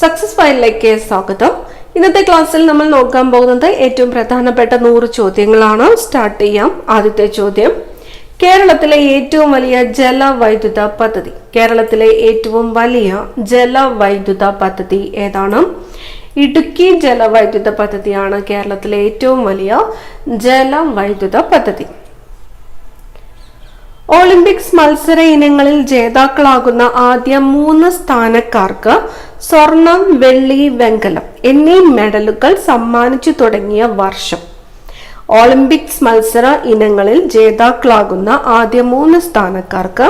Success ഫയലിലേക്ക് സ്വാഗതം. ഇന്നത്തെ ക്ലാസ്സിൽ നമ്മൾ നോക്കാൻ പോകുന്നത് ഏറ്റവും പ്രധാനപ്പെട്ട നൂറ് ചോദ്യങ്ങളാണ്. സ്റ്റാർട്ട് ചെയ്യാം. ആദ്യത്തെ ചോദ്യം. കേരളത്തിലെ ഏറ്റവും വലിയ ജലവൈദ്യുത പദ്ധതി. കേരളത്തിലെ ഏറ്റവും വലിയ ജലവൈദ്യുത പദ്ധതി ഏതാണ്? ഇടുക്കി ജലവൈദ്യുത പദ്ധതിയാണ് കേരളത്തിലെ ഏറ്റവും വലിയ ജലവൈദ്യുത പദ്ധതി. ഒളിമ്പിക്സ് മത്സര ഇനങ്ങളിൽ ജേതാക്കളാകുന്ന ആദ്യ മൂന്ന് സ്ഥാനക്കാർക്ക് സ്വർണം വെള്ളി വെങ്കലം എന്നീ മെഡലുകൾ സമ്മാനിച്ചു തുടങ്ങിയ വർഷം. ഒളിമ്പിക്സ് മത്സര ഇനങ്ങളിൽ ജേതാക്കളാകുന്ന ആദ്യ മൂന്ന് സ്ഥാനക്കാർക്ക്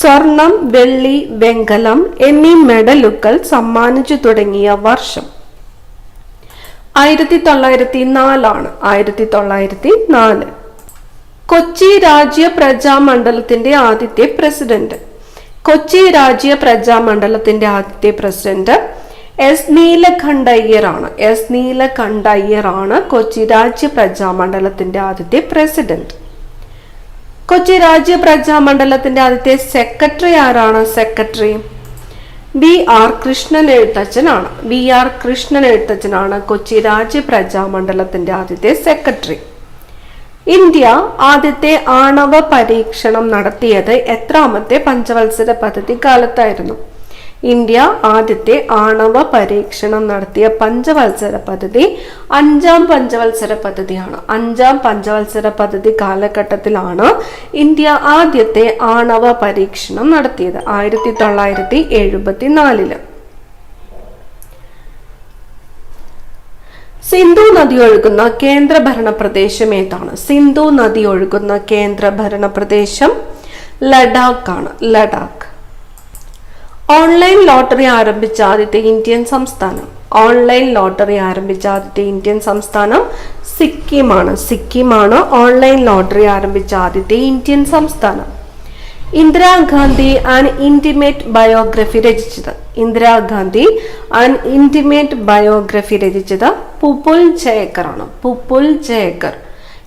സ്വർണം വെള്ളി വെങ്കലം എന്നീ മെഡലുകൾ സമ്മാനിച്ചു തുടങ്ങിയ വർഷം. ആയിരത്തി തൊള്ളായിരത്തി നാലാണ് ആയിരത്തി തൊള്ളായിരത്തി നാല് കൊച്ചി രാജ്യ പ്രജാമണ്ഡലത്തിന്റെ ആദ്യത്തെ പ്രസിഡന്റ്. കൊച്ചി രാജ്യ പ്രജാ മണ്ഡലത്തിന്റെ ആദ്യത്തെ പ്രസിഡന്റ് എസ് നീലകണ്ഠയ്യർ ആണ് എസ് നീലകണ്ഠയ്യർ ആണ് കൊച്ചി രാജ്യ പ്രജാ മണ്ഡലത്തിന്റെ ആദ്യത്തെ പ്രസിഡന്റ്. കൊച്ചി രാജ്യ പ്രജാ മണ്ഡലത്തിന്റെ ആദ്യത്തെ സെക്രട്ടറി ആരാണ്? സെക്രട്ടറി വി ആർ കൃഷ്ണൻ എഴുത്തച്ഛനാണ് വി ആർ കൃഷ്ണൻ എഴുത്തച്ഛനാണ് കൊച്ചി രാജ്യ പ്രജാ മണ്ഡലത്തിന്റെ ആദ്യത്തെ സെക്രട്ടറി. ഇന്ത്യ ആദ്യത്തെ ആണവ പരീക്ഷണം നടത്തിയത് എത്രാമത്തെ പഞ്ചവത്സര പദ്ധതി കാലത്തായിരുന്നു. ഇന്ത്യ ആദ്യത്തെ ആണവ പരീക്ഷണം നടത്തിയ പഞ്ചവത്സര പദ്ധതി അഞ്ചാം പഞ്ചവത്സര പദ്ധതിയാണ്. അഞ്ചാം പഞ്ചവത്സര പദ്ധതി കാലഘട്ടത്തിലാണ് ഇന്ത്യ ആദ്യത്തെ ആണവ പരീക്ഷണം നടത്തിയത്. ആയിരത്തി തൊള്ളായിരത്തി എഴുപത്തി സിന്ധു നദി ഒഴുകുന്ന കേന്ദ്രഭരണ പ്രദേശം ഏതാണ്? സിന്ധു നദി ഒഴുകുന്ന കേന്ദ്രഭരണ പ്രദേശം ലഡാക്ക് ആണ് ലഡാക്ക്. ഓൺലൈൻ ലോട്ടറി ആരംഭിച്ച ആദ്യത്തെ ഇന്ത്യൻ സംസ്ഥാനം. ഓൺലൈൻ ലോട്ടറി ആരംഭിച്ച ആദ്യത്തെ ഇന്ത്യൻ സംസ്ഥാനം സിക്കിമാണ്. സിക്കിമാണ് ഓൺലൈൻ ലോട്ടറി ആരംഭിച്ച ആദ്യത്തെ ഇന്ത്യൻ സംസ്ഥാനം. ഇന്ദിരാഗാന്ധി ആൻ ഇന്റിമേറ്റ് ബയോഗ്രഫി രചിച്ചത്. ഇന്ദിരാഗാന്ധി ആൻ ഇന്റിമേറ്റ് ബയോഗ്രഫി രചിച്ചത് പുപുൽ ജയക്കർ ആണ്. Pupul Jayakar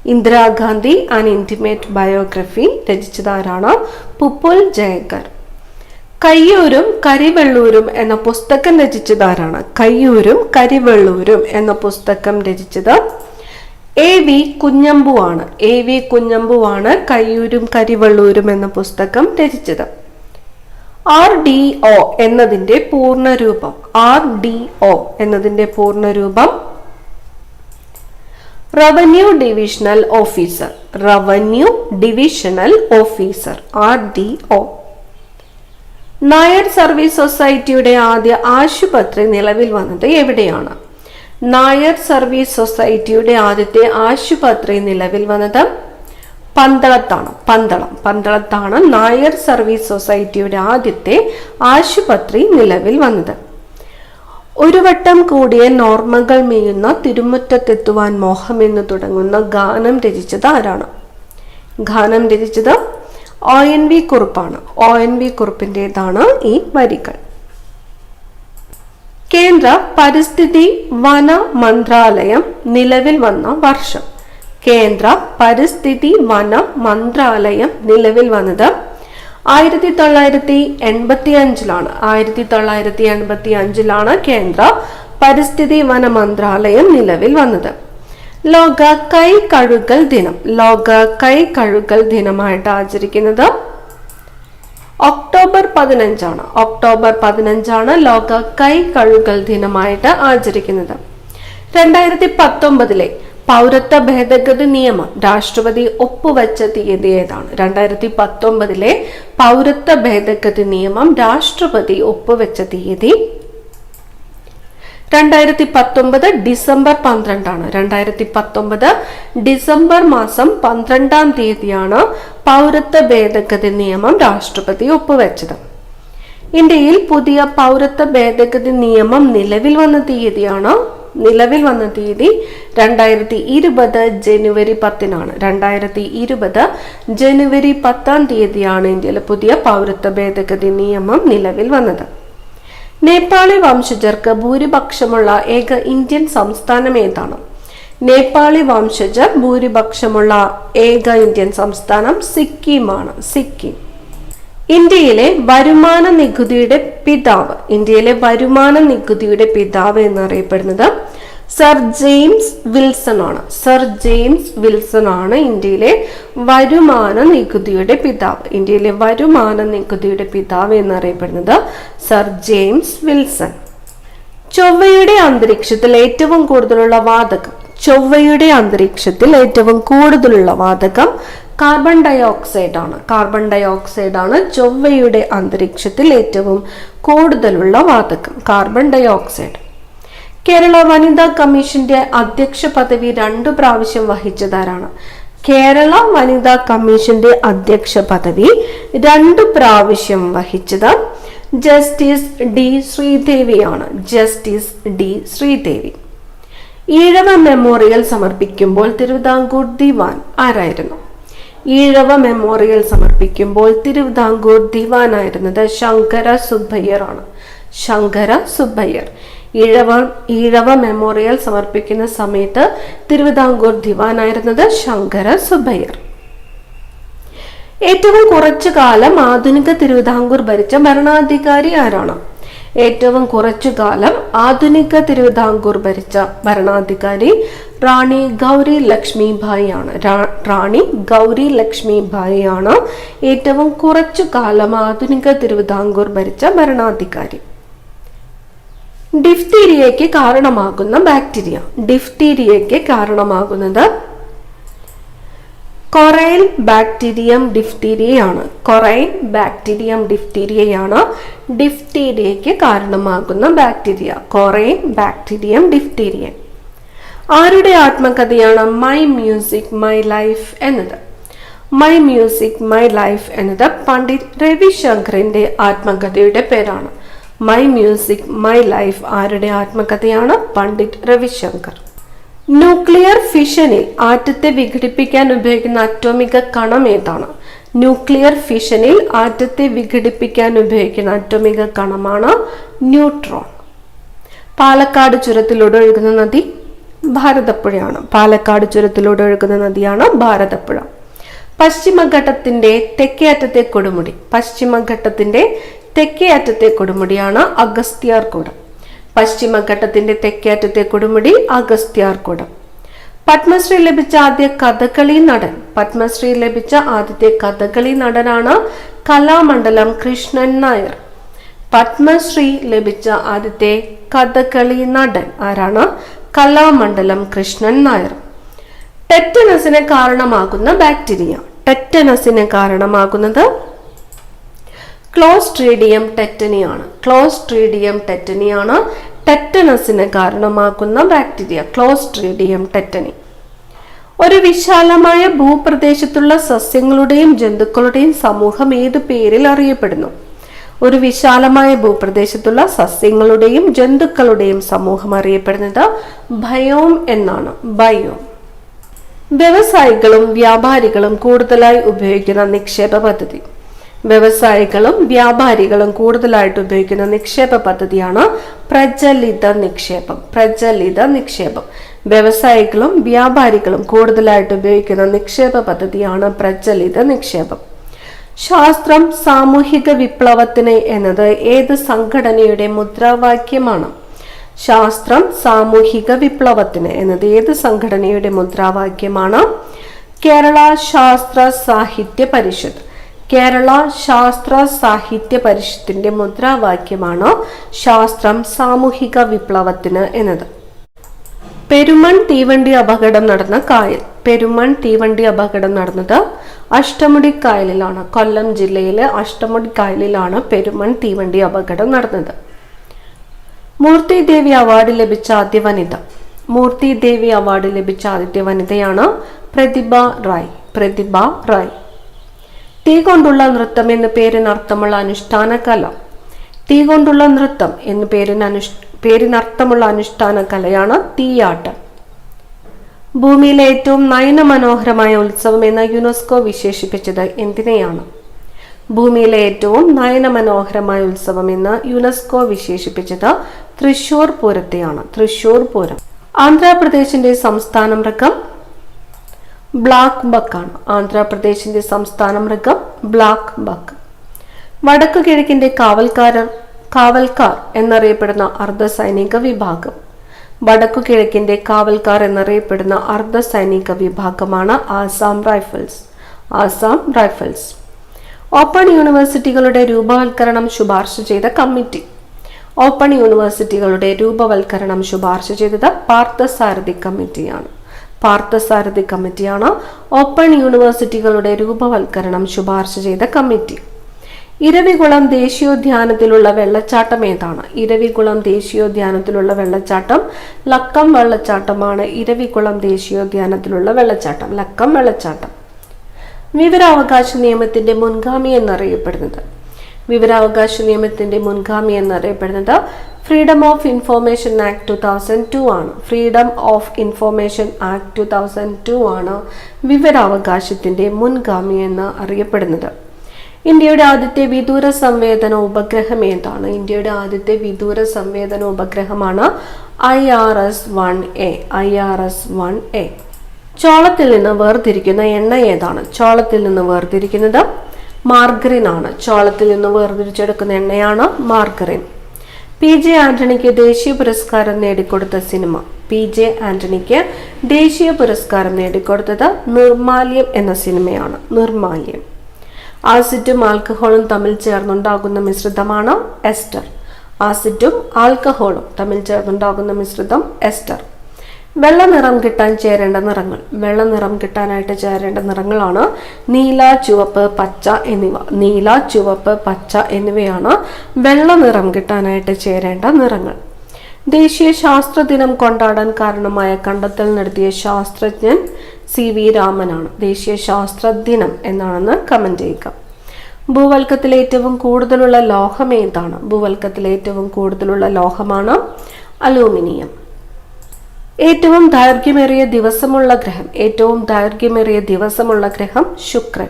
Indira Gandhi an intimate biography രചിച്ചത് ആരാണ്? പുപുൽ ജയക്കർ കയ്യൂരും കരിവെള്ളൂരും എന്ന പുസ്തകം രചിച്ചത് ആരാണ്? കയ്യൂരും കരിവെള്ളൂരും എന്ന പുസ്തകം രചിച്ചത് എ വി കുഞ്ഞമ്പു ആണ്. എ വി കുഞ്ഞമ്പു ആണ് കയ്യൂരും കരിവള്ളൂരും എന്ന പുസ്തകം രചിച്ചത്. ആർ ഡി ഒ എന്നതിന്റെ പൂർണരൂപം. ആർ ഡി ഒ എന്നതിന്റെ പൂർണരൂപം revenue divisional officer revenue divisional officer R D O Nair service സൊസൈറ്റിയുടെ ആദ്യ ആശുപത്രി നിലവിൽ വന്നത് എവിടെയാണ്? നായർ സർവീസ് സൊസൈറ്റിയുടെ ആദ്യത്തെ ആശുപത്രി നിലവിൽ വന്നത് പന്തളത്താണ്. പന്തളം. പന്തളത്താണ് നായർ സർവീസ് സൊസൈറ്റിയുടെ ആദ്യത്തെ ആശുപത്രി നിലവിൽ വന്നത്. ഒരു വട്ടം കൂടിയ നോർമകൾ മെയ്യുന്ന തിരുമുറ്റത്തെത്തുവാൻ മോഹം എന്ന് തുടങ്ങുന്ന ഗാനം രചിച്ചത് ആരാണ്? ഗാനം രചിച്ചത് ഒ എൻ വി കുറുപ്പാണ്. ഒ എൻ വി കുറുപ്പിന്റെതാണ് ഈ വരികൾ. കേന്ദ്ര പരിസ്ഥിതി വന മന്ത്രാലയം നിലവിൽ വന്ന വർഷം. കേന്ദ്ര പരിസ്ഥിതി വന മന്ത്രാലയം നിലവിൽ വന്നത് ആയിരത്തി തൊള്ളായിരത്തി എൺപത്തി അഞ്ചിലാണ് ആയിരത്തി തൊള്ളായിരത്തി എൺപത്തി അഞ്ചിലാണ് കേന്ദ്ര പരിസ്ഥിതി വന മന്ത്രാലയം നിലവിൽ വന്നത്. ലോക കൈ കഴുകൽ ദിനം. ലോക കൈ കഴുകൽ ദിനമായിട്ട് ആചരിക്കുന്നത് ഒക്ടോബർ പതിനഞ്ചാണ്. ഒക്ടോബർ പതിനഞ്ചാണ് ലോക കൈ കഴുകൽ ദിനമായിട്ട് ആചരിക്കുന്നത്. രണ്ടായിരത്തി പത്തൊമ്പതിലെ പൗരത്വ ഭേദഗതി നിയമം രാഷ്ട്രപതി ഒപ്പുവെച്ച തീയതി ഏതാണ്? രണ്ടായിരത്തി പത്തൊമ്പതിലെ പൗരത്വ ഭേദഗതി നിയമം രാഷ്ട്രപതി ഒപ്പുവെച്ച തീയതി രണ്ടായിരത്തി പത്തൊമ്പത് ഡിസംബർ പന്ത്രണ്ടാണ്. രണ്ടായിരത്തി പത്തൊമ്പത് ഡിസംബർ മാസം പന്ത്രണ്ടാം തീയതിയാണ് പൗരത്വ ഭേദഗതി നിയമം രാഷ്ട്രപതി ഒപ്പുവെച്ചത്. ഇന്ത്യയിൽ പുതിയ പൗരത്വ ഭേദഗതി നിയമം നിലവിൽ വന്ന തീയതിയാണ് നിലവിൽ വന്ന തീയതി രണ്ടായിരത്തി ഇരുപത് ജനുവരി പത്തിനാണ്. രണ്ടായിരത്തി ഇരുപത് ജനുവരി പത്താം തീയതിയാണ് ഇന്ത്യയിലെ പുതിയ പൗരത്വ ഭേദഗതി നിയമം നിലവിൽ വന്നത്. നേപ്പാളി വംശജർക്ക് ഭൂരിപക്ഷമുള്ള ഏക ഇന്ത്യൻ സംസ്ഥാനം ഏതാണ്? നേപ്പാളി വംശജർ ഭൂരിപക്ഷമുള്ള ഏക ഇന്ത്യൻ സംസ്ഥാനം സിക്കിമാണ്. സിക്കിം. ഇന്ത്യയിലെ വരുമാന നികുതിയുടെ പിതാവ്. ഇന്ത്യയിലെ വരുമാന നികുതിയുടെ പിതാവ് എന്നറിയപ്പെടുന്നത് സർ ജെയിംസ് വിൽസൺ ആണ്. സർ ജെയിംസ് വിൽസൺ ആണ് ഇന്ത്യയിലെ വരുമാന നികുതിയുടെ പിതാവ്. ഇന്ത്യയിലെ വരുമാന നികുതിയുടെ പിതാവ് എന്നറിയപ്പെടുന്നത് സർ ജെയിംസ് വിൽസൺ ചൊവ്വയുടെ അന്തരീക്ഷത്തിൽ ഏറ്റവും കൂടുതലുള്ള വാതകം. ചൊവ്വയുടെ അന്തരീക്ഷത്തിൽ ഏറ്റവും കൂടുതലുള്ള വാതകം കാർബൺ ഡൈ ഓക്സൈഡ് ആണ്. കാർബൺ ഡൈ ഓക്സൈഡ് ആണ് ചൊവ്വയുടെ അന്തരീക്ഷത്തിൽ ഏറ്റവും കൂടുതലുള്ള വാതകം. കാർബൺ ഡൈ ഓക്സൈഡ് കേരള വനിതാ കമ്മീഷന്റെ അധ്യക്ഷ പദവി രണ്ടു പ്രാവശ്യം വഹിച്ചതാരാണ്? കേരള വനിതാ കമ്മീഷന്റെ അധ്യക്ഷ പദവി രണ്ടു പ്രാവശ്യം വഹിച്ചത് justice D ശ്രീദേവിയാണ്. Justice D Sreedevi. Ezhava memorial സമർപ്പിക്കുമ്പോൾ തിരുവിതാംകൂർ ദിവാൻ ആരായിരുന്നു? ഈഴവ മെമ്മോറിയൽ സമർപ്പിക്കുമ്പോൾ തിരുവിതാംകൂർ ദിവാനായിരുന്നത് ശങ്കര സുബ്ബയ്യർ ആണ്. ശങ്കര സുബ്ബയ്യർ. ഈഴവ ഈഴവ മെമ്മോറിയൽ സമർപ്പിക്കുന്ന സമയത്ത് തിരുവിതാംകൂർ ദിവാനായിരുന്നത് ശങ്കര സുബയ്യർ ഏറ്റവും കുറച്ചു കാലം ആധുനിക തിരുവിതാംകൂർ ഭരിച്ച ഭരണാധികാരി ആരാണ്? ഏറ്റവും കുറച്ചു കാലം ആധുനിക തിരുവിതാംകൂർ ഭരിച്ച ഭരണാധികാരി റാണി ഗൗരി ലക്ഷ്മി ആണ് റാണി ഗൗരി ലക്ഷ്മി ആണ് ഏറ്റവും കുറച്ചു കാലം ആധുനിക തിരുവിതാംകൂർ ഭരിച്ച ഭരണാധികാരി. ഡിഫ്തീരിയയ്ക്ക് കാരണമാകുന്ന ബാക്ടീരിയ. ഡിഫ്തീരിയയ്ക്ക് കാരണമാകുന്നത് കൊറൈൻ ബാക്ടീരിയം ഡിഫ്തീരിയയാണ്. കൊറൈൻ ബാക്ടീരിയം ഡിഫ്തീരിയയാണ് ഡിഫ്തീരിയയ്ക്ക് കാരണമാകുന്ന ബാക്ടീരിയ. Bacterium diphtheria. ആരുടെ ആത്മകഥയാണ് മൈ മ്യൂസിക് മൈ ലൈഫ് എന്നത്? മൈ മ്യൂസിക് മൈ ലൈഫ് എന്നത് പണ്ഡിറ്റ് രവിശങ്കറിന്റെ ആത്മകഥയുടെ പേരാണ്. മൈ മ്യൂസിക് മൈ ലൈഫ് ആരുടെ ആത്മകഥയാണ് പണ്ഡിറ്റ് രവിശങ്കർ. ന്യൂക്ലിയർ ഫിഷനിൽ ആറ്റത്തെ വിഘടിപ്പിക്കാൻ ഉപയോഗിക്കുന്ന അറ്റോമിക കണം ഏതാണ്? ന്യൂക്ലിയർ ഫിഷനിൽ ആറ്റത്തെ വിഘടിപ്പിക്കാൻ ഉപയോഗിക്കുന്ന അറ്റോമിക കണമാണ് ന്യൂട്രോൺ. പാലക്കാട് ചുരത്തിലൂടെ ഒഴുകുന്ന നദി ഭാരതപ്പുഴയാണ്. പാലക്കാട് ചുരത്തിലൂടെ ഒഴുകുന്ന നദിയാണ് ഭാരതപ്പുഴ. പശ്ചിമഘട്ടത്തിന്റെ തെക്കേ അറ്റത്തെ കൊടുമുടി പശ്ചിമഘട്ടത്തിന്റെ തെക്കേ അറ്റത്തെ കൊടുമുടിയാണ് അഗസ്ത്യാർകൂടം പശ്ചിമഘട്ടത്തിന്റെ തെക്കേ അറ്റത്തെ കൊടുമുടി അഗസ്ത്യാർകൂടം പത്മശ്രീ ലഭിച്ച ആദ്യ കഥകളി നടൻ പത്മശ്രീ ലഭിച്ച ആദ്യത്തെ കഥകളി നടനാണ് കലാമണ്ഡലം കൃഷ്ണൻ നായർ. പത്മശ്രീ ലഭിച്ച ആദ്യത്തെ കഥകളി നടൻ ആരാണ്? കലാമണ്ഡലം കൃഷ്ണൻ നായർ. ടെറ്റനസിന് കാരണമാകുന്ന ബാക്ടീരിയ. ടെറ്റനസിന് കാരണമാകുന്നത് ക്ലോസ്ട്രീഡിയം ടെറ്റനിയാണ്. ക്ലോസ്ട്രീഡിയം ടെറ്റനിയാണ് ടെറ്റനസിന് കാരണമാക്കുന്ന ബാക്ടീരിയ. Clostridium tetani. ഒരു വിശാലമായ ഭൂപ്രദേശത്തുള്ള സസ്യങ്ങളുടെയും ജന്തുക്കളുടെയും സമൂഹം ഏത് പേരിൽ അറിയപ്പെടുന്നു? ഒരു വിശാലമായ ഭൂപ്രദേശത്തുള്ള സസ്യങ്ങളുടെയും ജന്തുക്കളുടെയും സമൂഹം അറിയപ്പെടുന്നത് ബയോം എന്നാണ്. ബയോം. വ്യവസായികളും വ്യാപാരികളും കൂടുതലായി ഉപയോഗിക്കുന്ന നിക്ഷേപ പദ്ധതി. വ്യവസായികളും വ്യാപാരികളും കൂടുതലായിട്ട് ഉപയോഗിക്കുന്ന നിക്ഷേപ പദ്ധതിയാണ് പ്രചലിത നിക്ഷേപം. പ്രചലിത നിക്ഷേപം. വ്യവസായികളും വ്യാപാരികളും കൂടുതലായിട്ട് ഉപയോഗിക്കുന്ന നിക്ഷേപ പദ്ധതിയാണ് പ്രചലിത നിക്ഷേപം. ശാസ്ത്രം സാമൂഹിക വിപ്ലവത്തിന് എന്നത് ഏത് സംഘടനയുടെ മുദ്രാവാക്യമാണ്? ശാസ്ത്രം സാമൂഹിക വിപ്ലവത്തിന് എന്നത് ഏത് സംഘടനയുടെ മുദ്രാവാക്യമാണ്? കേരള ശാസ്ത്ര സാഹിത്യ പരിഷത്ത്. കേരള ശാസ്ത്ര സാഹിത്യ പരിഷത്തിന്റെ മുദ്രാവാക്യമാണ് ശാസ്ത്രം സാമൂഹിക വിപ്ലവത്തിന് എന്നത്? പെരുമൺ തീവണ്ടി അപകടം നടന്ന കായൽ. പെരുമൺ തീവണ്ടി അപകടം നടന്നത് അഷ്ടമുടി കായലിലാണ്. കൊല്ലം ജില്ലയിലെ അഷ്ടമുടി കായലിലാണ് പെരുമൺ തീവണ്ടി അപകടം നടന്നത്. മൂർത്തി ദേവി അവാർഡ് ലഭിച്ച ആദ്യ വനിത. മൂർത്തി ദേവി അവാർഡ് ലഭിച്ച ആദ്യത്തെ വനിതയാണ് പ്രതിഭ റായ്. പ്രതിഭ റായ്. തീ കൊണ്ടുള്ള നൃത്തം എന്ന പേരിന് അർത്ഥമുള്ള അനുഷ്ഠാന കല. തീ കൊണ്ടുള്ള നൃത്തം എന്ന പേരിന് അനുഷ് പേരിനർത്ഥമുള്ള അനുഷ്ഠാന കലയാണ് തീയാട്ടം. ഭൂമിയിലെ ഏറ്റവും നയന മനോഹരമായ ഉത്സവം എന്ന് യുനെസ്കോ വിശേഷിപ്പിച്ചത് എന്തിനെയാണ്? ഭൂമിയിലെ ഏറ്റവും നയന മനോഹരമായ ഉത്സവം എന്ന് യുനെസ്കോ വിശേഷിപ്പിച്ചത് തൃശൂർ പൂരത്തെയാണ്. തൃശൂർ പൂരം. ആന്ധ്രാപ്രദേശിന്റെ സംസ്ഥാന മൃഗം ബ്ലാക്ക് ബക്കാണ് ആന്ധ്രാപ്രദേശിന്റെ സംസ്ഥാന മൃഗം ബ്ലാക്ക് ബക്ക്. വടക്കു കിഴക്കിന്റെ കാവൽക്കാരർ കാവൽക്കാർ എന്നറിയപ്പെടുന്ന അർദ്ധ സൈനിക വിഭാഗം. വടക്കു കിഴക്കിന്റെ കാവൽക്കാർ എന്നറിയപ്പെടുന്ന അർദ്ധ സൈനിക വിഭാഗമാണ് Assam rifles. Assam rifles. Open യൂണിവേഴ്സിറ്റികളുടെ രൂപവൽക്കരണം ശുപാർശ ചെയ്ത കമ്മിറ്റി. ഓപ്പൺ യൂണിവേഴ്സിറ്റികളുടെ രൂപവൽക്കരണം ശുപാർശ ചെയ്തത് പാർത്ഥസാരഥി കമ്മിറ്റിയാണ്. പാർത്ഥസാരഥി കമ്മിറ്റിയാണ്. ഓപ്പൺ യൂണിവേഴ്സിറ്റികളുടെ രൂപവൽക്കരണം ശുപാർശ ചെയ്ത കമ്മിറ്റി. ഇരവികുളം ദേശീയോദ്യാനത്തിലുള്ള വെള്ളച്ചാട്ടം ഏതാണ്? ഇരവികുളം ദേശീയോദ്യാനത്തിലുള്ള വെള്ളച്ചാട്ടം ലക്കം വെള്ളച്ചാട്ടമാണ് ഇരവികുളം ദേശീയോദ്യാനത്തിലുള്ള വെള്ളച്ചാട്ടം ലക്കം വെള്ളച്ചാട്ടം. വിവരാവകാശ നിയമത്തിന്റെ മുൻഗാമി എന്നറിയപ്പെടുന്നത്. വിവരാവകാശ നിയമത്തിന്റെ മുൻഗാമി എന്നറിയപ്പെടുന്നത് freedom of information act two thousand two ആണ്. Freedom of information act two thousand two ആണ് വിവരാവകാശത്തിന്റെ മുൻഗാമി എന്ന് അറിയപ്പെടുന്നത്. ഇന്ത്യയുടെ ആദ്യത്തെ വിദൂര സംവേദന ഉപഗ്രഹം ഏതാണ്? ഇന്ത്യയുടെ ആദ്യത്തെ വിദൂര സംവേദന ഉപഗ്രഹമാണ് I R S one A I R S one A ചോളത്തിൽ നിന്ന് വേർതിരിക്കുന്ന എണ്ണ ഏതാണ്? ചോളത്തിൽ നിന്ന് വേർതിരിക്കുന്നത് മാർഗറിൻ ആണ്. ചോളത്തിൽ നിന്ന് വേർതിരിച്ചെടുക്കുന്ന എണ്ണയാണ് മാർഗറിൻ. പി ജെ ആന്റണിക്ക് ദേശീയ പുരസ്കാരം നേടിക്കൊടുത്ത സിനിമ. പി ജെ ആന്റണിക്ക് ദേശീയ പുരസ്കാരം നേടിക്കൊടുത്തത് നിർമാല്യം എന്ന സിനിമയാണ്. നിർമാല്യം. ആസിഡും ആൽക്കഹോളും തമ്മിൽ ചേർന്നുണ്ടാകുന്ന മിശ്രിതമാണ് എസ്റ്റർ. ആസിഡും ആൽക്കഹോളും തമ്മിൽ ചേർന്നുണ്ടാകുന്ന മിശ്രിതം എസ്റ്റർ. വെള്ള നിറം കിട്ടാൻ ചേരേണ്ട നിറങ്ങൾ. വെള്ള നിറം കിട്ടാനായിട്ട് ചേരേണ്ട നിറങ്ങളാണ് നീല ചുവപ്പ് പച്ച എന്നിവ. നീല ചുവപ്പ് പച്ച എന്നിവയാണ് വെള്ള നിറം കിട്ടാനായിട്ട് ചേരേണ്ട നിറങ്ങൾ. ദേശീയ ശാസ്ത്ര ദിനം കൊണ്ടാടാൻ കാരണമായ കണ്ടെത്തൽ നടത്തിയ ശാസ്ത്രജ്ഞൻ സി വി രാമനാണ്. ദേശീയ ശാസ്ത്ര ദിനം എന്നാണെന്ന് കമന്റ് ചെയ്യുക. ഭൂവൽക്കത്തിൽ ഏറ്റവും കൂടുതലുള്ള ലോഹം ഏതാണ്? ഭൂവൽക്കത്തിൽ ഏറ്റവും കൂടുതലുള്ള ലോഹമാണ് അലൂമിനിയം. ഏറ്റവും ദൈർഘ്യമേറിയ ദിവസമുള്ള ഗ്രഹം ഏറ്റവും ദൈർഘ്യമേറിയ ദിവസമുള്ള ഗ്രഹം ശുക്രൻ.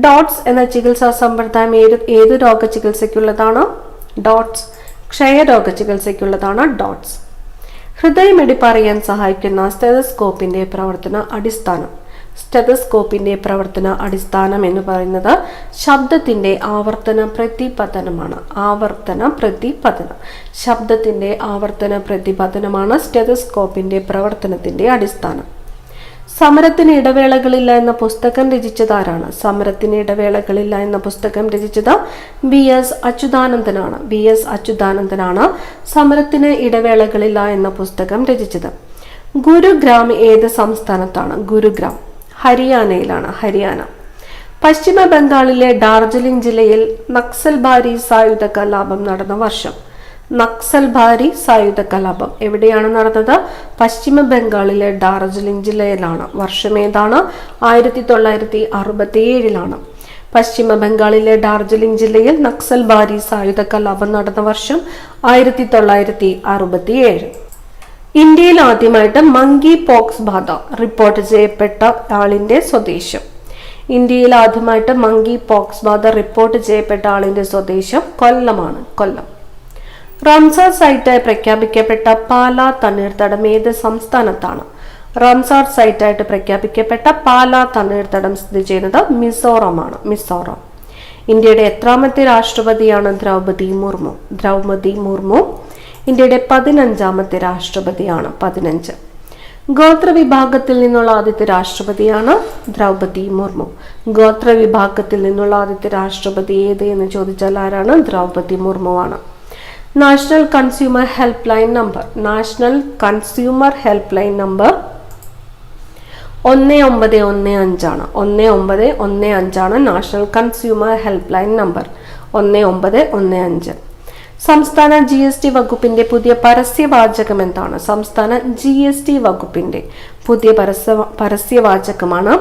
ഡോട്ട്സ് എന്ന ചികിത്സാ സമ്പ്രദായം ഏത് ഏത് രോഗ ചികിത്സയ്ക്കുള്ളതാണ് ഡോട്ട്സ്. ക്ഷയരോഗ ചികിത്സയ്ക്കുള്ളതാണ് ഡോട്ട്സ്. ഹൃദയമിടിപ്പ് അറിയാൻ സഹായിക്കുന്ന സ്റ്റെതസ്കോപ്പിന്റെ പ്രവർത്തന അടിസ്ഥാനം. സ്റ്റെതസ്കോപ്പിന്റെ പ്രവർത്തന അടിസ്ഥാനം എന്ന് പറയുന്നത് ശബ്ദത്തിന്റെ ആവർത്തന പ്രതിപതനമാണ്. ആവർത്തന പ്രതിപതനം. ശബ്ദത്തിന്റെ ആവർത്തന പ്രതിപതനമാണ് സ്റ്റെതസ്കോപ്പിന്റെ പ്രവർത്തനത്തിന്റെ അടിസ്ഥാനം. സമരത്തിന് ഇടവേളകളില്ല എന്ന പുസ്തകം രചിച്ചതാരാണ്? സമരത്തിന് ഇടവേളകളില്ല എന്ന പുസ്തകം രചിച്ചത് വി എസ് അച്യുതാനന്ദനാണ്. വി എസ് അച്യുതാനന്ദനാണ് സമരത്തിന് ഇടവേളകളില്ല എന്ന പുസ്തകം രചിച്ചത്. ഗുരുഗ്രാം ഏത് സംസ്ഥാനത്താണ്? ഗുരുഗ്രാം. ഹരിയാനയിലാണ് ഹരിയാന. പശ്ചിമ ബംഗാളിലെ ഡാർജിലിംഗ് ജില്ലയിൽ നക്സൽ ഭാരി സായുധ കലാപം നടന്ന വർഷം. നക്സൽ ഭാരി സായുധ കലാപം എവിടെയാണ് നടന്നത്? പശ്ചിമ ബംഗാളിലെ ഡാർജിലിംഗ് ജില്ലയിലാണ്. വർഷം ഏതാണ്? ആയിരത്തി തൊള്ളായിരത്തി അറുപത്തി ഏഴിലാണ് പശ്ചിമ ബംഗാളിലെ ഡാർജിലിംഗ് ജില്ലയിൽ നക്സൽ ഭാരി സായുധ കലാപം നടന്ന വർഷം ആയിരത്തി തൊള്ളായിരത്തി അറുപത്തി ഏഴ് ഇന്ത്യയിൽ ആദ്യമായിട്ട് മങ്കി പോക്സ് ബാധ റിപ്പോർട്ട് ചെയ്യപ്പെട്ട ആളിന്റെ സ്വദേശം. ഇന്ത്യയിൽ ആദ്യമായിട്ട് മങ്കി പോക്സ് ബാധ റിപ്പോർട്ട് ചെയ്യപ്പെട്ട ആളിന്റെ സ്വദേശം കൊല്ലമാണ്. കൊല്ലം. റംസാർ സൈറ്റായി പ്രഖ്യാപിക്കപ്പെട്ട പാലാ തണ്ണീർത്തടം ഏത് സംസ്ഥാനത്താണ്? റംസാർ സൈറ്റായിട്ട് പ്രഖ്യാപിക്കപ്പെട്ട പാലാ തണ്ണീർത്തടം സ്ഥിതി ചെയ്യുന്നത് മിസോറമാണ്. മിസോറാം. ഇന്ത്യയുടെ എത്രാമത്തെ രാഷ്ട്രപതിയാണ് ദ്രൗപതി മുർമു. ദ്രൗപതി മുർമു ഇന്ത്യയുടെ പതിനഞ്ചാമത്തെ രാഷ്ട്രപതിയാണ്. പതിനഞ്ച്. ഗോത്രവിഭാഗത്തിൽ നിന്നുള്ള ആദ്യത്തെ രാഷ്ട്രപതിയാണ് ദ്രൗപതി മുർമു. ഗോത്രവിഭാഗത്തിൽ നിന്നുള്ള ആദ്യത്തെ രാഷ്ട്രപതി ഏത് എന്ന് ചോദിച്ചാൽ ആരാണ്? Draupadi മുർമുവാണ് national consumer help line number. National consumer help line number ഒന്ന് ഒമ്പത് ഒന്ന് അഞ്ചാണ് ഒന്ന് ഒമ്പത് ഒന്ന് അഞ്ചാണ് national consumer help line number. ഒന്ന് ഒമ്പത് ഒന്ന് അഞ്ച്. സംസ്ഥാന ജി എസ് ടി വകുപ്പിന്റെ പുതിയ പരസ്യവാചകം എന്താണ് സംസ്ഥാന ജി എസ് ടി വകുപ്പിന്റെ പുതിയ പരസ്യ പരസ്യവാചകമാണ്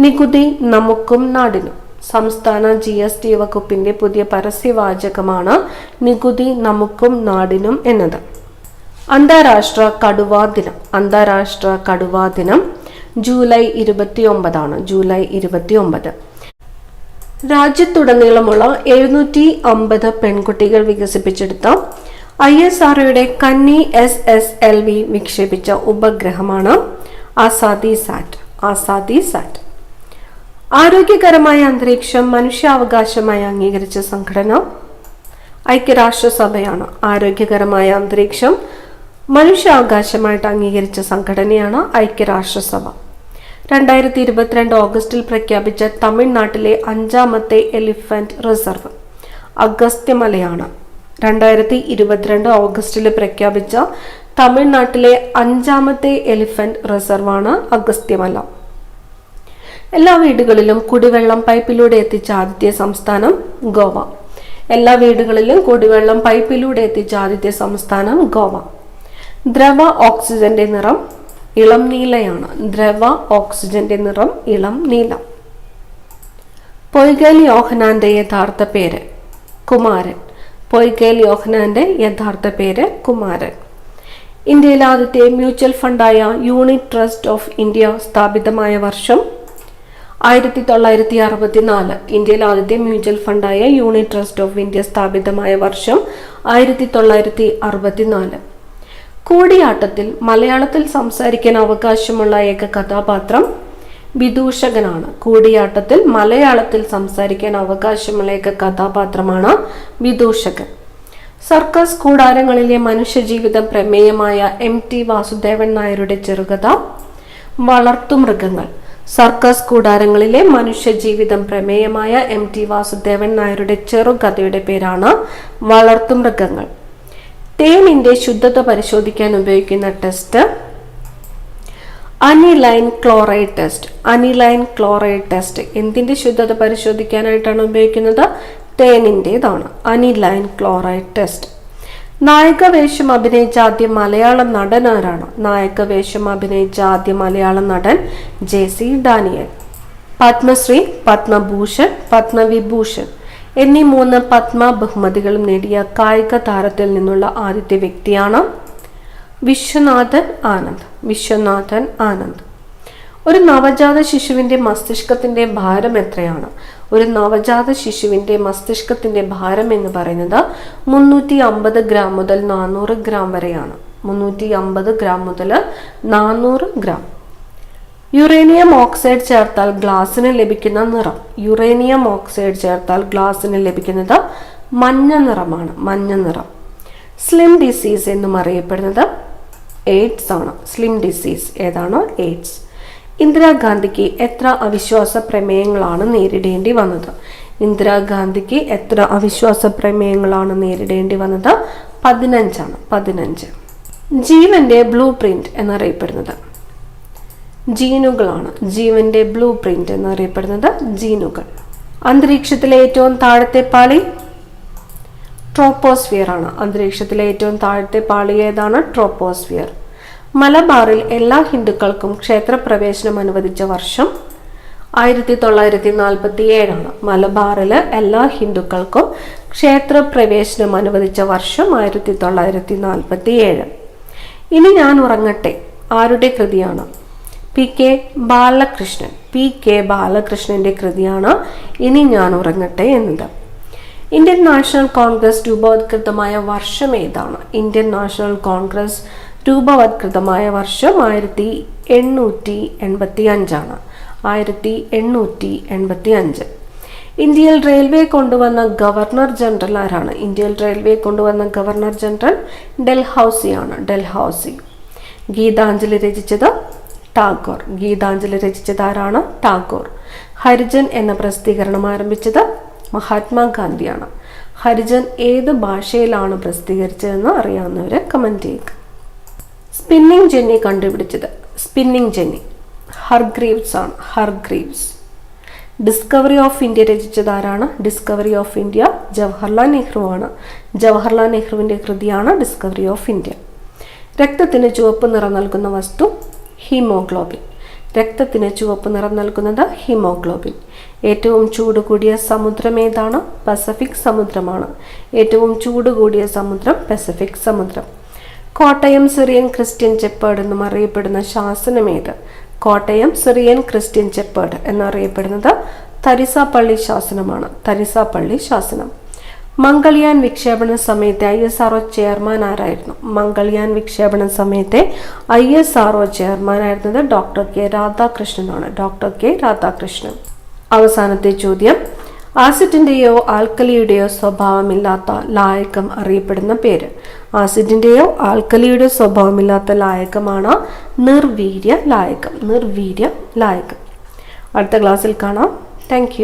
നികുതി നമുക്കും നാടിനും. സംസ്ഥാന ജി എസ് ടി വകുപ്പിന്റെ പുതിയ പരസ്യവാചകമാണ് നികുതി നമുക്കും നാടിനും എന്നത്. അന്താരാഷ്ട്ര കടുവാ ദിനം. അന്താരാഷ്ട്ര കടുവാ ദിനം ജൂലൈ ഇരുപത്തി ഒമ്പതാണ് ജൂലൈ ഇരുപത്തി ഒമ്പത് രാജ്യത്തുടനീളമുള്ള എഴുന്നൂറ്റി അമ്പത് പെൺകുട്ടികൾ വികസിപ്പിച്ചെടുത്ത ഐ എസ് ആർഒയുടെ കന്നി എസ് എസ് എൽ വി വിക്ഷേപിച്ച ഉപഗ്രഹമാണ് ആസാദി സാറ്റ്. ആസാദി സാറ്റ്. ആരോഗ്യകരമായ അന്തരീക്ഷം മനുഷ്യാവകാശമായി അംഗീകരിച്ച സംഘടന ഐക്യരാഷ്ട്രസഭയാണ്. ആരോഗ്യകരമായ അന്തരീക്ഷം മനുഷ്യാവകാശമായിട്ട് അംഗീകരിച്ച സംഘടനയാണ് ഐക്യരാഷ്ട്രസഭ. രണ്ടായിരത്തി ഇരുപത്തിരണ്ട് ഓഗസ്റ്റിൽ പ്രഖ്യാപിച്ച തമിഴ്നാട്ടിലെ അഞ്ചാമത്തെ എലിഫന്റ് റിസർവ് അഗസ്ത്യമലയാണ് രണ്ടായിരത്തി ഇരുപത്തിരണ്ട് ഓഗസ്റ്റിൽ പ്രഖ്യാപിച്ച തമിഴ്നാട്ടിലെ അഞ്ചാമത്തെ എലിഫന്റ് റിസർവാണ് അഗസ്ത്യമല എല്ലാ വീടുകളിലും കുടിവെള്ളം പൈപ്പിലൂടെ എത്തിച്ച ആദ്യത്തെ സംസ്ഥാനം ഗോവ. എല്ലാ വീടുകളിലും കുടിവെള്ളം പൈപ്പിലൂടെ എത്തിച്ച ആദ്യത്തെ സംസ്ഥാനം ഗോവ. ദ്രവ ഓക്സിജന്റെ നിറം ഇളം നീലയാണ്. ദ്രവ ഓക്സിജന്റെ നിറം ഇളം നീല. പൊയ്കൽ യോഹനാന്റെ യഥാർത്ഥ പേര് കുമാരൻ. പൊയ്കൽ യോഹനാന്റെ യഥാർത്ഥ പേര് കുമാരൻ. ഇന്ത്യയിലെ ആദ്യത്തെ മ്യൂച്വൽ ഫണ്ടായ യൂണിറ്റ് ട്രസ്റ്റ് ഓഫ് ഇന്ത്യ സ്ഥാപിതമായ വർഷം ആയിരത്തി തൊള്ളായിരത്തി അറുപത്തിനാല് ഇന്ത്യയിലെ ആദ്യത്തെ മ്യൂച്വൽ ഫണ്ടായ യൂണിറ്റ് ട്രസ്റ്റ് ഓഫ് ഇന്ത്യ സ്ഥാപിതമായ വർഷം ആയിരത്തി തൊള്ളായിരത്തി അറുപത്തിനാല് കൂടിയാട്ടത്തിൽ മലയാളത്തിൽ സംസാരിക്കാൻ അവകാശമുള്ള ഏക കഥാപാത്രം വിദൂഷകനാണ്. കൂടിയാട്ടത്തിൽ മലയാളത്തിൽ സംസാരിക്കാൻ അവകാശമുള്ള ഏക കഥാപാത്രമാണ് വിദൂഷകൻ. സർക്കസ് കൂടാരങ്ങളിലെ മനുഷ്യജീവിതം പ്രമേയമായ എം ടി വാസുദേവൻ നായരുടെ ചെറുകഥ വളർത്തുമൃഗങ്ങൾ സർക്കസ് കൂടാരങ്ങളിലെ മനുഷ്യജീവിതം പ്രമേയമായ എം ടി വാസുദേവൻ നായരുടെ ചെറുകഥയുടെ പേരാണ് വളർത്തുമൃഗങ്ങൾ തേനിന്റെ ശുദ്ധത പരിശോധിക്കാൻ ഉപയോഗിക്കുന്ന test. Aniline chloride test. Aniline chloride test. എന്തിന്റെ ശുദ്ധത പരിശോധിക്കാനായിട്ടാണ് ഉപയോഗിക്കുന്നത്? തേനിന്റെതാണ് അനിലൈൻ ക്ലോറൈഡ് ടെസ്റ്റ്. നായക വേഷം അഭിനയിച്ച ആദ്യ മലയാള നടൻ ആരാണ്? നായക വേഷം അഭിനയിച്ച ആദ്യ മലയാള നടൻ ജെ സി ഡാനിയൽ. പത്മശ്രീ പത്മഭൂഷൺ പത്മവിഭൂഷൺ. എന്നീ മൂന്ന് പത്മ ബഹുമതികളും നേടിയ കായിക താരത്തിൽ നിന്നുള്ള ആദ്യത്തെ വ്യക്തിയാണ് വിശ്വനാഥൻ ആനന്ദ്. വിശ്വനാഥൻ ആനന്ദ്. ഒരു നവജാത ശിശുവിന്റെ മസ്തിഷ്കത്തിന്റെ ഭാരം എത്രയാണ്? ഒരു നവജാത ശിശുവിന്റെ മസ്തിഷ്കത്തിന്റെ ഭാരം എന്ന് പറയുന്നത് മുന്നൂറ്റി അമ്പത് ഗ്രാം മുതൽ നാനൂറ് ഗ്രാം വരെയാണ്. മുന്നൂറ്റി അമ്പത് ഗ്രാം മുതൽ നാനൂറ് ഗ്രാം. യുറേനിയം ഓക്സൈഡ് ചേർത്താൽ ഗ്ലാസ്സിന് ലഭിക്കുന്ന നിറം. യുറേനിയം ഓക്സൈഡ് ചേർത്താൽ ഗ്ലാസ്സിന് ലഭിക്കുന്നത് മഞ്ഞ നിറമാണ്. മഞ്ഞ നിറം. സ്ലിം ഡിസീസ് എന്നും അറിയപ്പെടുന്നത് എയ്ഡ്സ് ആണ്. സ്ലിം ഡിസീസ് ഏതാണ്? എയ്ഡ്സ്. ഇന്ദിരാഗാന്ധിക്ക് എത്ര അവിശ്വാസ പ്രമേയങ്ങളാണ് നേരിടേണ്ടി വന്നത്? ഇന്ദിരാഗാന്ധിക്ക് എത്ര അവിശ്വാസ പ്രമേയങ്ങളാണ് നേരിടേണ്ടി വന്നത്? പതിനഞ്ചാണ്. പതിനഞ്ച്. ജീവന്റെ ബ്ലൂ പ്രിന്റ് എന്നറിയപ്പെടുന്നത്. ജീനുകളാണ്. ജീവന്റെ ബ്ലൂ പ്രിന്റ് എന്നറിയപ്പെടുന്നത് ജീനുകൾ. അന്തരീക്ഷത്തിലെ ഏറ്റവും താഴത്തെ പാളി ട്രോപ്പോസ്ഫിയർ ആണ്. അന്തരീക്ഷത്തിലെ ഏറ്റവും താഴത്തെ പാളി ഏതാണ്? ട്രോപ്പോസ്ഫിയർ. മലബാറിൽ എല്ലാ ഹിന്ദുക്കൾക്കും ക്ഷേത്രപ്രവേശനം അനുവദിച്ച വർഷം ആയിരത്തി തൊള്ളായിരത്തി നാൽപ്പത്തി ഏഴാണ് മലബാറിൽ എല്ലാ ഹിന്ദുക്കൾക്കും ക്ഷേത്രപ്രവേശനം അനുവദിച്ച വർഷം ആയിരത്തി തൊള്ളായിരത്തി നാൽപ്പത്തി ഏഴ് ഇനി ഞാൻ ഉറങ്ങട്ടെ. ആരുടെ കൃതിയാണ്? P K Balakrishnan. P K ബാലകൃഷ്ണന്റെ കൃതിയാണ് ഇനി ഞാൻ ഉറങ്ങട്ടെ എന്നത്. ഇന്ത്യൻ നാഷണൽ കോൺഗ്രസ് രൂപവത്കൃതമായ വർഷം ഏതാണ്? ഇന്ത്യൻ നാഷണൽ കോൺഗ്രസ് രൂപവത്കൃതമായ വർഷം ആയിരത്തി എണ്ണൂറ്റി എൺപത്തി അഞ്ചാണ് ആയിരത്തി എണ്ണൂറ്റി എൺപത്തി അഞ്ച് ഇന്ത്യയിൽ റെയിൽവേ കൊണ്ടുവന്ന ഗവർണർ ജനറൽ ആരാണ്? ഇന്ത്യയിൽ റെയിൽവേ കൊണ്ടുവന്ന ഗവർണർ ജനറൽ ഡൽഹൌസിയാണ്. ഡൽഹൌസി. ഗീതാഞ്ജലി രചിച്ചത് ടാഗോർ. ഗീതാഞ്ജലി രചിച്ചതാരാണ്? ടാഗോർ. ഹരിജൻ എന്ന പ്രസിദ്ധീകരണം ആരംഭിച്ചത് മഹാത്മാഗാന്ധിയാണ്. ഹരിജൻ ഏത് ഭാഷയിലാണ് പ്രസിദ്ധീകരിച്ചതെന്ന് അറിയാവുന്നവർ കമന്റ് ചെയ്യുക. സ്പിന്നിങ് ജെന്നി കണ്ടുപിടിച്ചത്. സ്പിന്നിങ് ജെന്നി ഹർഗ്രീവ്സ് ആണ്. Hargreaves discovery of India രചിച്ചതാരാണ്? Discovery of India Jawaharlal Nehru ആണ്. ജവഹർലാൽ നെഹ്റുവിന്റെ കൃതിയാണ് ഡിസ്കവറി ഓഫ് ഇന്ത്യ രക്തത്തിന് ചുവപ്പ് നിറം നൽകുന്ന വസ്തു ഹീമോഗ്ലോബിൻ. രക്തത്തിന് ചുവപ്പ് നിറം നൽകുന്നത് ഹീമോഗ്ലോബിൻ. ഏറ്റവും ചൂട് കൂടിയ സമുദ്രം ഏതാണ്? പസഫിക് സമുദ്രമാണ്. ഏറ്റവും ചൂട് കൂടിയ സമുദ്രം പസഫിക് സമുദ്രം. കോട്ടയം സിറിയൻ ക്രിസ്ത്യൻ ചെപ്പേഡ് എന്നും അറിയപ്പെടുന്ന ശാസനം ഏത്? കോട്ടയം സിറിയൻ ക്രിസ്ത്യൻ ചെപ്പേഡ് എന്നറിയപ്പെടുന്നത് തരിസാപ്പള്ളി ശാസനമാണ്. തരിസാപ്പള്ളി ശാസനം. മംഗൾയാൻ വിക്ഷേപണ സമയത്തെ I S R O chairman ആരായിരുന്നു മംഗൾയാൻ വിക്ഷേപണ സമയത്തെ ഐ എസ് ആർ ഒ ചെയർമാനായിരുന്നത് doctor K രാധാകൃഷ്ണനാണ്. Doctor K Radhakrishnan. അവസാനത്തെ ചോദ്യം. ആസിഡിന്റെയോ ആൽക്കലിയുടെയോ സ്വഭാവമില്ലാത്ത ലായകം അറിയപ്പെടുന്ന പേര്. ആസിഡിന്റെയോ ആൽക്കലിയുടെ സ്വഭാവമില്ലാത്ത ലായകമാണ് നിർവീര്യ ലായകം. നിർവീര്യ ലായകം. അടുത്ത ക്ലാസ്സിൽ കാണാം. താങ്ക്